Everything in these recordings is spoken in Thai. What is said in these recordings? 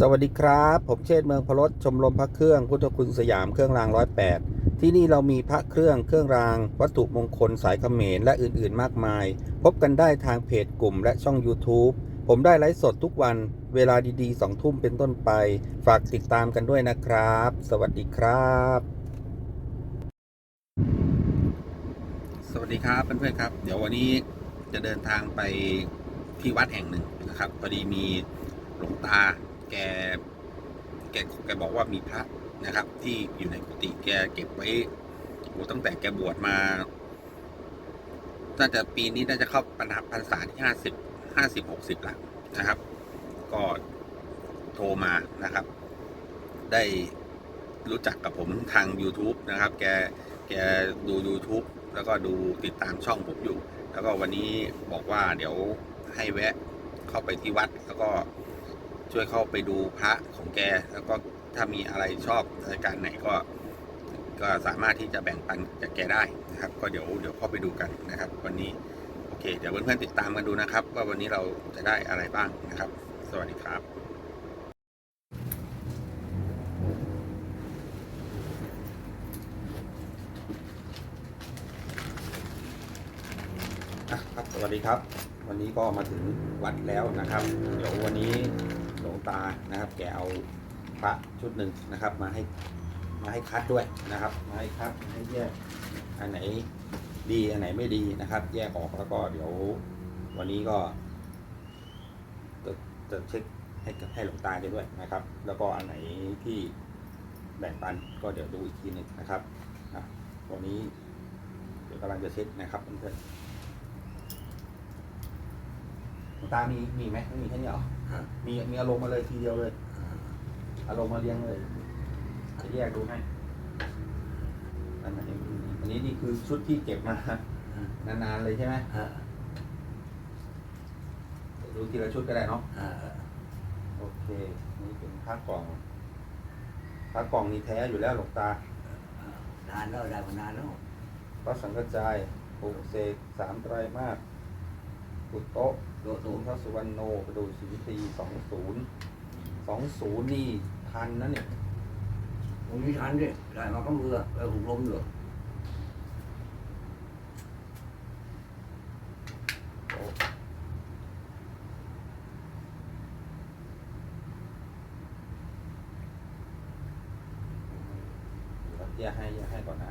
สวัสดีครับ ผมเชษเมืองพลดชมรมพระเครื่องพุทธคุณสยามเครื่องรางร้อยแปดที่นี่เรามีพระเครื่องเครื่องราง วัตถุมงคลสายเขมรและอื่นๆ มากมาย พบกันได้ทางเพจกลุ่มและช่อง YouTube ผมได้ไลฟ์สดทุกวันเวลาดีๆสองทุ่มเป็นต้นไป ฝากติดตามกันด้วยนะครับ สวัสดีครับ สวัสดีครับเพื่อนๆครับ เดี๋ยววันนี้จะเดินทางไปที่วัดแห่งหนึ่งนะครับพอดีมีหลวงตา แกแกแกบอกว่ามีพระนะครับ ที่อยู่ในกุฏิแกเก็บไว้โอ้ตั้งแต่แกบวชมาน่าจะปีนี้น่าจะเข้าปัญหาพรรษาที่ห้าสิบห้าสิบหกสิบละนะครับ ก็โทรมานะครับ ได้รู้จักกับผมทาง YouTube นะครับ แกแกดู YouTube แล้วก็ดูติดตามช่องผมอยู่ แล้วก็วันนี้บอกว่าเดี๋ยวให้แวะเข้าไปที่วัดแล้วก็ ช่วยเข้าไปดูพระของแก แล้วก็ถ้ามีอะไรชอบรายการไหนก็ ก็สามารถที่จะแบ่งปันจากแกได้นะครับ ก็เดี๋ยวเดี๋ยวเข้าไปดูกันนะครับ วันนี้โอเค เดี๋ยวเพื่อนๆติดตามกันดูนะครับ ว่าวันนี้เราจะได้อะไรบ้างนะครับ สวัสดีครับครับสวัสดีครับ วันนี้ก็มาถึงวัดแล้วนะครับ เดี๋ยววันนี้ หลวงตานะครับ แกเอาพระชุดหนึ่งนะครับ มาให้มาให้คัดด้วยนะครับ มาให้คัดให้แยกอันไหนดีอันไหนไม่ดีนะครับ แยกออกแล้วก็เดี๋ยววันนี้ก็จะจะเช็คให้กับให้หลวงตาแกด้วยนะครับ แล้วก็อันไหนที่แบ่งปันก็เดี๋ยวดูอีกทีหนึ่งนะครับอะวันนี้เดี๋ยวกำลังจะเช็คนะครับเพื่อนๆหลวงตามีมีไหมไม่มีแค่นี้เหรอ ฮะมีมีอารมณ์มาเลยทีเดียวเลยอารมณ์มาเลี้ยงเลยจะแยกดูให้อันไหนอันนี้นี่คือชุดที่เก็บมา นานๆเลยใช่ไหมฮะเดี๋ยวดูทีละชุดก็ได้เนาะฮะโอเค นี่เป็นผ้ากล่องผ้ากล่องนี่แท้อยู่แล้วหลวงตา นานแล้วได้มานานแล้วพระสังฆจายปลูกเสกสามไตรมาส ปุโตะโดตุนย์พระสุวรรณโนประดูศรีวิตีสองศูนย์สองศูนย์นี่ทันนะเนี่ยผมมีทันดิได้มาก็มือไปหุบลมอยู่ โอ้เดี๋ยวแยกให้แยกให้ก่อนนะ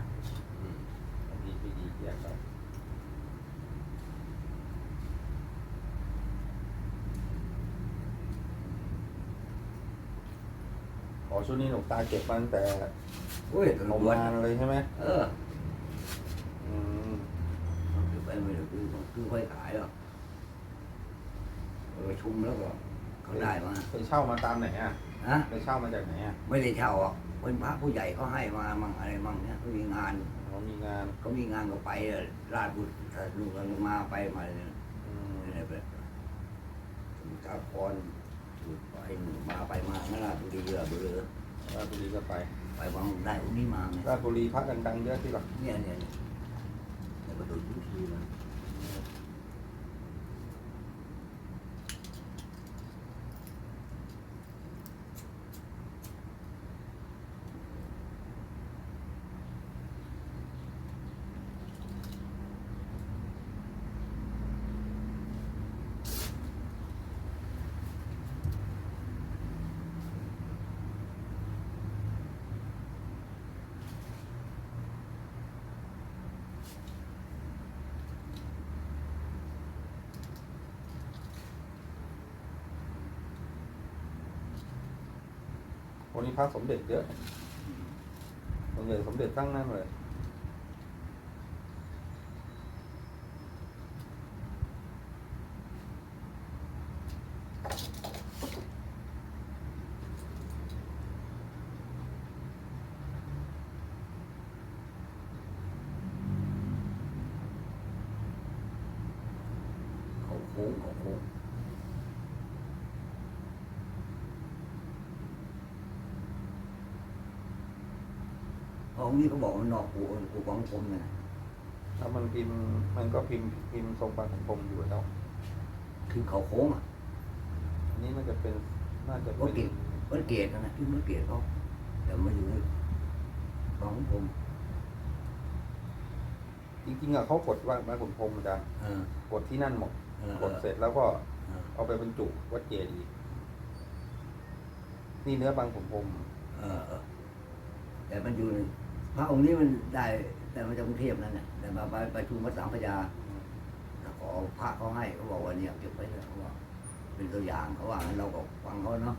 อันนี้ไม่ดีแยกก่อนอ๋อ ชุดนี้หลวงตาเก็บมาตั้งแต่โอ้ยนตมำรวจนานเลยใช่ไหมเอออืมมันคือไปไม่ได้คือคือค่อยขายหรอกไปประชุมแล้วก็เขาได้มาไปเช่ามาตามไหนอะฮะไปเช่ามาจากไหนอะไม่ได้เช่าอะเป็นพระผู้ใหญ่เขาให้มามั่งอะไรมั่งเนี่ยเขามีงานเขามีงานเขามีงานก็ไปเลยราชบุตรลูกกันมาไปมาเนี่ยอืมเนี่ยแบบสมุทรสาครไปมาไปมาไม่ราชบุรีเรือเบลอ ราชบุรีก็ไปไปวางได้องค์นี้มาไงราชบุรีพักดังๆเยอะที่หรอเนี่ยเนี่ยเนี่ยแต่ก็โดนทุกทีมัน วันนี้พระสมเด็จเยอะสมเด็จสมเด็จตั้งนั่นเลยขาโค้งขาโค้ง องค์นี้เขาบอกมันนอกกูกูของผมเนี่ยถ้ามันพิมพ์มันก็พิมพ์พิมพ์ทรงปฐมพรหมอยู่แล้วคือเขาโค้งอะอันนี้มันจะเป็นน่าจะก็เป็นติดวัดเกตนะที่วัดเกตเขาแต่มาอยู่ในของผมจริงๆอะเขากดว่าบ้านขุนพรหมอาจารย์เออกดที่นั่นหมดเออกดเสร็จแล้วก็เออเอาไปบรรจุวัดเจดีย์นี่เนื้อบางขุนพรหมเออเออแต่มันอยู่ใน พระองค์นี้มันได้แต่มาจากกรุงเทพนั่นแหละแต่มาไปไปชุมวัดสามพระยาแล้วก็เอพระเขาให้เขาบอกว่าเนี่ยเก็บไว้เลยเขาบอกเป็นตัวอย่างเขาว่างั้นเราก็ฟังเขาเนาะ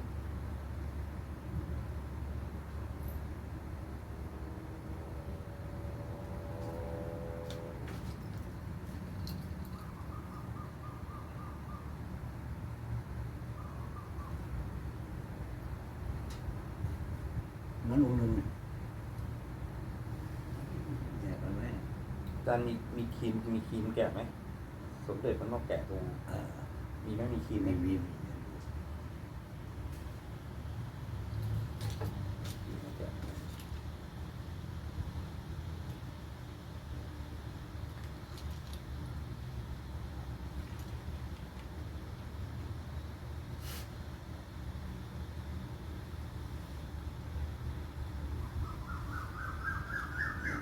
เหมันองค์หนึ่งแยกกันไหม อาจารย์มีมีครีมมีครีมแกะไหมสมเด็จมันต้องแกะดูเออมีไหมมีครีมไหมมีมีครีมแกะ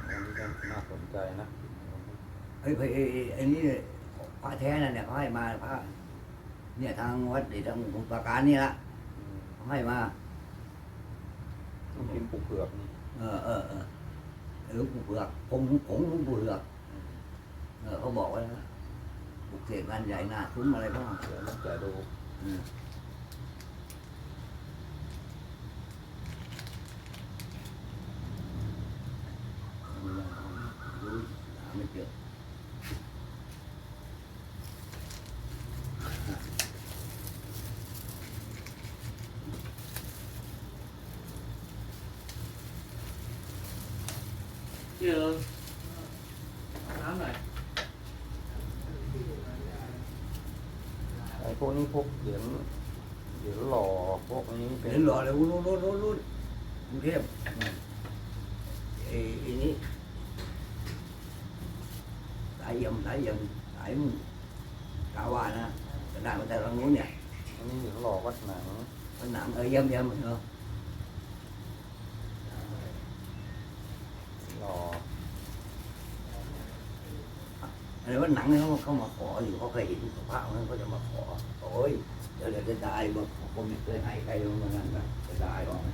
อันนี้ก็น่าสนใจนะ ไอ้ยไอ้ไอ้ไอ้ไอ้นี่พระแท้นั่นเนี่ยเขาให้มาพระเนี่ยทางวัดไอ้ทางสมุทรปราการนี่ละอืมเขาให้มาต้องกินปูเผือกนี่เออเออเออหลวงปู่เผือกผมผมหลวงปู่เผือกเออเขาบอกไว้นะบุกเสกงานใหญ่หน้าซุ้มอะไรบ้างเดี๋ยวต้องแกะดูอืมรู้หาไม่เจอ เจอน้ำหน่อยไอ้พวกนี้พวกเหรียญเหรียญหล่อพวกนี้เป็เห็นนหล่อเลยรู้รู้รู้รู้กรุงเทพไอ้ไอ้นี่สายเยี่ยมสายเยี่ยมสายมึงกาวานะกระดาษมาแต่ทางนู้นเนี่ยอันนี้เหรียญหล่อวัดหนัง มันหนังเออเยี่ยมเยี่ยมเนาะ หล่อ อะไรว่าหนังเนี่ยเขาเขามาขออยู่เขาเคยเห็นพระนั้นเขาจะมาขอโอ้ยเดี๋ยวเดี๋ยวจะได้บอกผมไม่เคยให้ใครเหมือนกันนะจะได้บอกไหม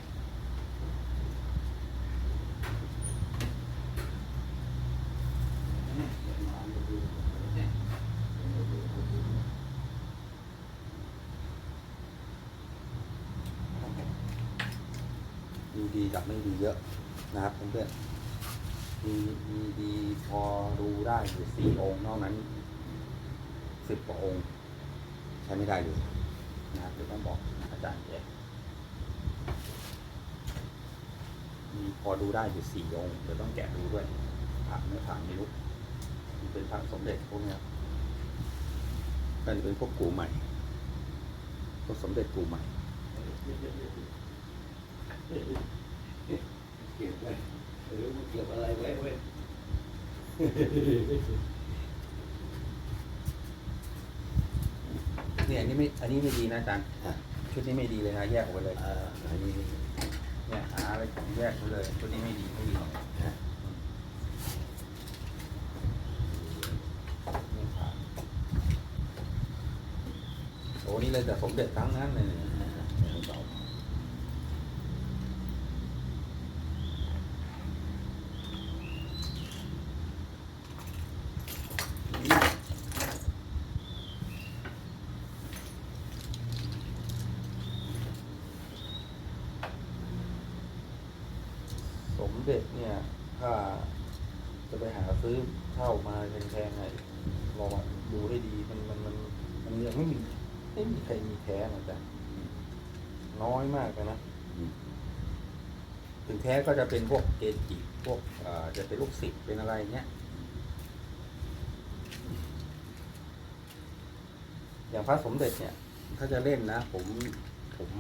ดีกับไม่ดีเยอะนะครับเพื่อนๆ มีมีดีพอดูได้อยู่สี่องค์นอกนั้นสิบกว่าองค์ ใช้ไม่ได้เลยนะครับเดี๋ยวต้องบอกอาจารย์แกมีพอดูได้อยู่สี่องค์เดี๋ยวต้องแกะดูด้วยผ่านไม่ผ่านไม่รู้มันเป็นพระสมเด็จพวกนี้ยเป็นเป็นพวกกูใหม่พวกสมเด็จกูใหม่เก็บไว้ หรือเก็บอะไรไว้เว้ยเนี่ยอันนี้ไม่ อันนี้ไม่ดีนะอาจารย์ชุดนี้ไม่ดีเลยนะแยกออกไปเลยเอ่ออันนี้เนี่ยหาอะไรของแยกไปเลย ชุดนี้ไม่ดีไม่ดีไม่ผ่านโอ้นี่เลยแต่สมเด็จทั้งนั้นเลยเนี่ย สมเด็จเนี่ย ถ้าจะไปหาซื้อเข้ามาแพงๆไงลองดูให้ดีมันมันมันมันยังไม่มีไม่มีใครมีแท้นะจ๊ะน้อยมากเลยนะถึงแท้ก็จะเป็นพวกเกจิพวกอ่อจะเป็นลูกศิษย์เป็นอะไรเงี้ยอย่างพระสมเด็จเนี่ย ถ้าจะเล่นนะ ผมผม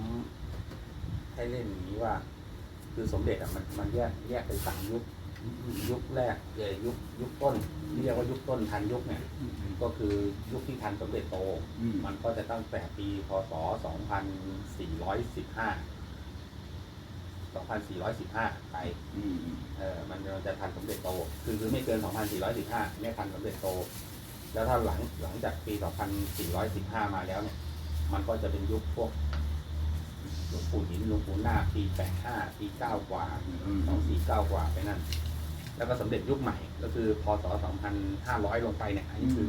ให้เล่นอย่างนี้ว่า คือสมเด็จอะมันมันแยกแยกเป็นสามยุค ยุคแรกเอ่ยยุคยุคต้นที่เรียกว่ายุคต้นทันยุคเนี่ย ก็คือยุคที่ทันสมเด็จโต อืม มันก็จะตั้งแต่ปีพศ 2415 2415 ไปอืมอืมเออมันมันจะทันสมเด็จโต คือคือไม่เกิน 2415ไม่ทันสมเด็จโต แล้วถ้าหลังหลังจากปี 2415 มาแล้วเนี่ย มันก็จะเป็นยุคพวกหล วงปู่หินหลวงปู่นาคปี85ปี9กว่าอืม249กว่าไปนั่น แล้วก็สมเด็จยุคใหม่ ก็คือพศ2500ลงไปเนี่ย อันนี้คือ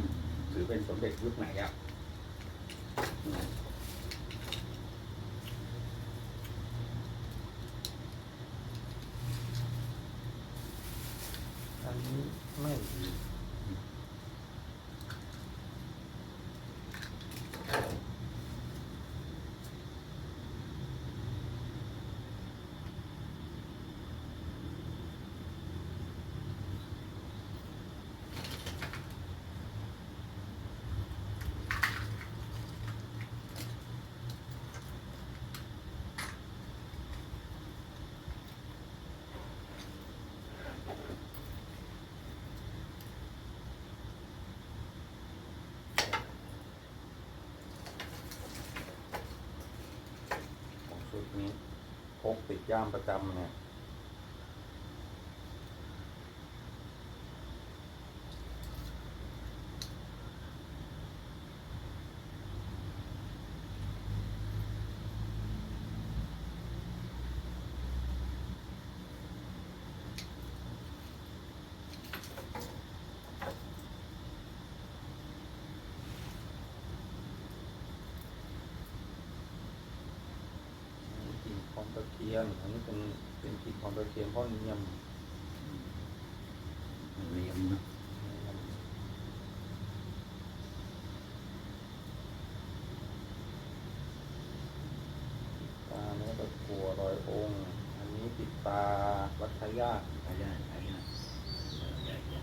ถือเป็นสมเด็จยุคใหม่แล้วอืมอันนี้ไม่ดีของชุดนี้พ กติดย่ามประจำเนี่ย ตะเคียนอันนี้เป็นเป็นกิ่งของตะเคียนพ่อเนียมเรียมนะตาเนื้อตะกัวรอยองค์ อันนี้ปิดตาวัดทายาท ใช่ได้ใช่ได้เออใช่ใช่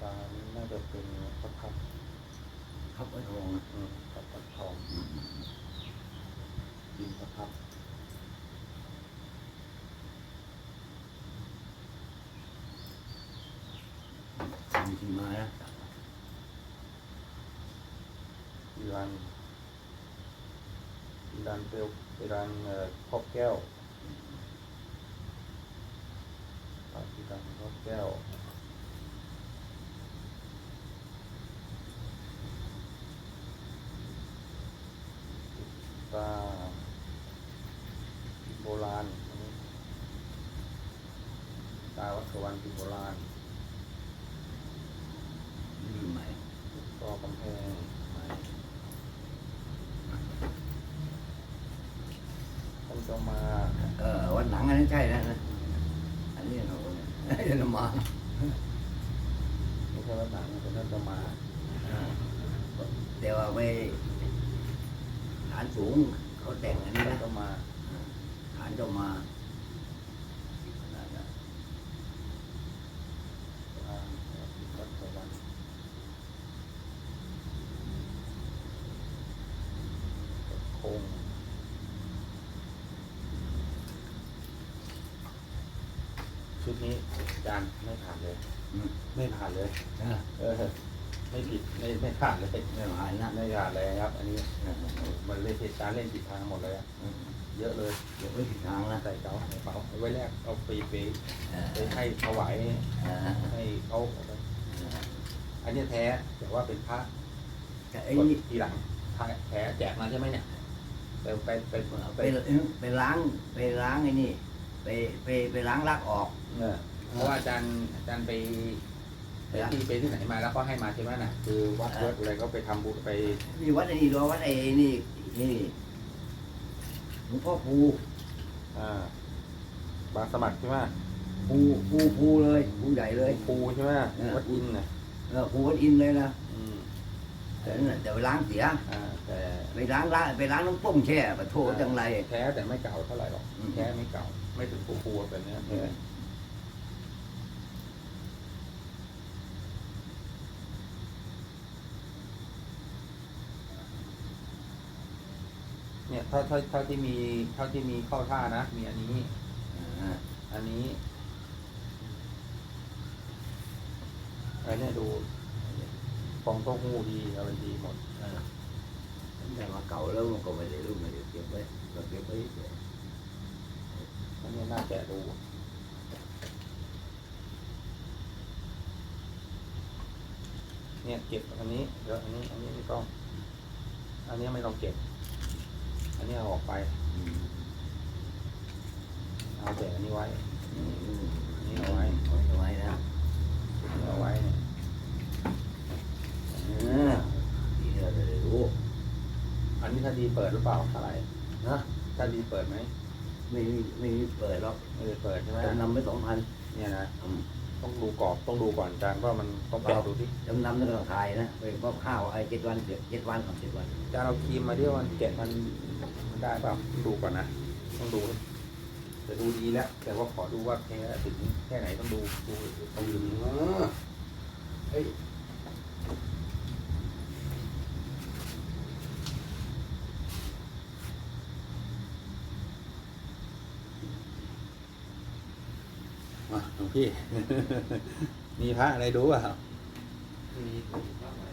ตานี้น่า จะเป็นพระพักตร์ครับไอ้ทองนะอืมพระพักตร์ทองอืมดินพระพักตร์มีที่มานะอีรันอีรันเปลวอีรันเอ่อครอบแก้วปาอีรันครอบแก้ว ตาโบราณอันนี้ตาวัด สวรรค์พิมพ์โบราณนี่ใหม่ก็กำแพงใหม่ท่านก็มาเออวันหลังอันนั้นใช่แล้วนะอันนี้เราเนี่ยไอ้เรามาไม่ใช่ว่าหนังเป็นท่านก็มาอ่าแต่ว่าไปฐานสูงเขาแต่งอันนี้ท่านนะก็มาฐานเจ้ามาขนาดนั้น อ่าวัดสวรรค์คงชุดนี้อาจารย์ไม่ผ่านเลย อืม ไม่ผ่าน เลยเออเออไม่ผิดไม่ไม่ผ่านเลยไม่ผ่านนะไม่ผ่านเลยครับ อันนี้เออมันเล่นผิดการเล่นผิดทางหมดเลยอะเออเยอะเลยเดี๋ยวไปผิดทางนะใส่เก๋าใส่เป๋าเอาไว้แรกเอาไปไปเออไปให้ถวายเออให้เขาอันนี้แท้แต่ว่าเป็นพระแต่ไอ้กดนี่ทีหลังแท้แท้แจกมาใช่ไหมเนี่ยไปไปไปไปไปไปล้างไปล้างไอ้นี่ ไปไปไปล้างลักออกเออเพราะว่าอาจารย์อาจารย์ไป ไปที่ไปที่ไหนมาแล้วก็ให้มาใช่ไหมน่ะ คือวัดวัดอะไรก็ไปทำบุญไปมีวัดไอ้นี่ด้วยวัดไอ้นี่นี่หลวงพ่อภูอ่าบางสมัครใช่ไหมภูภูภูเลยภูใหญ่เลยปูใช่ไหมเออ วัดอินทร์นะเออภูวัดอินทร์เลยนะอืมแต่นั่นน่ะแต่ไปล้างเสียอ่าแต่ไปล้างล้างไปล้างน้ำปุ้งแช่ปะโถจังไร แท้แต่ไม่เก่าเท่าไหร่หรอกอืม แท้ไม่เก่า ไม่ถึงปูปูแบบเนี้ยเอ เนี่ยาเท่าเท่าที่มีเท่าที่มีเข้าท่านะ มีอันนี้อ่าอันนี้อันเนี้ยดูฟองเต้าหู้ดีอะไรดีหมดเออแต่มาเก่าแล้วมันก็ไม่ได้รู้ไม่ได้เก็บไว้ก็เก็บไว้เฉยอันนี้น่าแกะดูเนี่ยเก็บอันนี้เดี๋ยวอันนี้อันนี้ไม่ต้อง อันนี้ไม่ต้องเก็บ อันนี้เอาออก ไปอืมเอาแต่อันนี้ไว้อืมอันนี้เอาไว้เอาไว้นะอันนี้เอาไว้เนี่ยเออดีเราจะได้รู้อันนี้ถ้าดีเปิดหรือเปล่าอะไรนะถ้าดีเปิดไหมไม่มีไม่มีเปิดหรอกไม่ได้เปิดใช่ไหมจำนำไว้สองพันเนี่ยนะต้องดูกรอบต้องดูก่อนอาจารย์ว่ามันต้องแกะดูที่จำนำแล้วก็ต้องขายนะไปก็ข้าวไอ้เจ็ดวันเจ็ดเจ็ดวันกับเจ็ดวันอาจารย์เอาครีมมาที่มันแกะมันมัน ได้เปล่าต้องดูก่อนนะ ต้องดูแต่ดูดีแล้ว แต่ว่าขอดูว่าแค่ถึงแค่ไหนต้องดูดูต้องดูเออเฮ้ยมาหลวงพี่ มีพระอะไรดูเปล่ามีมีบ้างไหม